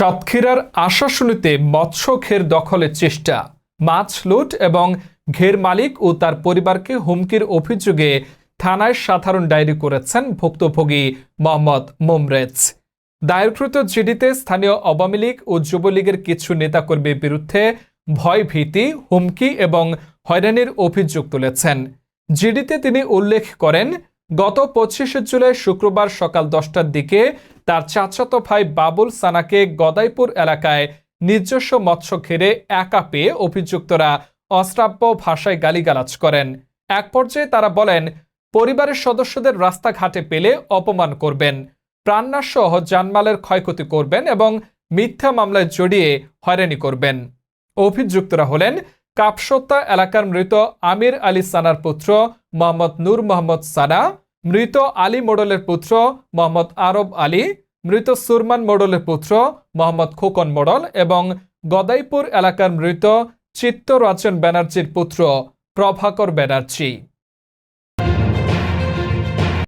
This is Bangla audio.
সাতক্ষীরার আশাশুনিতে মৎস্য ঘের দখলের চেষ্টা। মাছ লুট এবং ঘের মালিক ও তার পরিবারকে হুমকির অভিযোগে থানায় সাধারণ ডায়েরি করেছেন ভুক্তভোগী মোহাম্মদ মোমরেজ। দায়েরকৃত জিডিতে স্থানীয় আওয়ামী লীগ ও যুবলীগের কিছু নেতাকর্মীর বিরুদ্ধে ভয় ভীতি হুমকি এবং হয়রানির অভিযোগ তুলেছেন। জিডিতে তিনি উল্লেখ করেন গত পঁচিশে জুলাই শুক্রবার সকাল দশটার দিকে তার চাচাতো ভাই বাবুল সানাকে গদাইপুর এলাকায় নিজস্ব মৎস্য ঘেরে একা পেয়ে অভিযুক্তরা অশ্রাব্য ভাষায় গালিগালাজ করেন। এক পর্যায়ে তারা বলেন, পরিবারের সদস্যদের রাস্তাঘাটে পেলে অপমান করবেন প্রাণনাশ সহ জানমালের ক্ষয়ক্ষতি করবেন এবং মিথ্যা মামলায় জড়িয়ে হয়রানি করবেন। অভিযুক্তরা হলেন কাপসত্তা এলাকার মৃত আমির আলী সানার পুত্র মোহাম্মদ নূর মোহাম্মদ সানা মৃত আলী মডলের পুত্র মোহাম্মদ আরব আলী, মৃত সুরমান মডলের পুত্র মোহাম্মদ খোকন মডল এবং গদাইপুর এলাকার মৃত চিত্তরঞ্জন ব্যানার্জির পুত্র প্রভাকর ব্যানার্জি।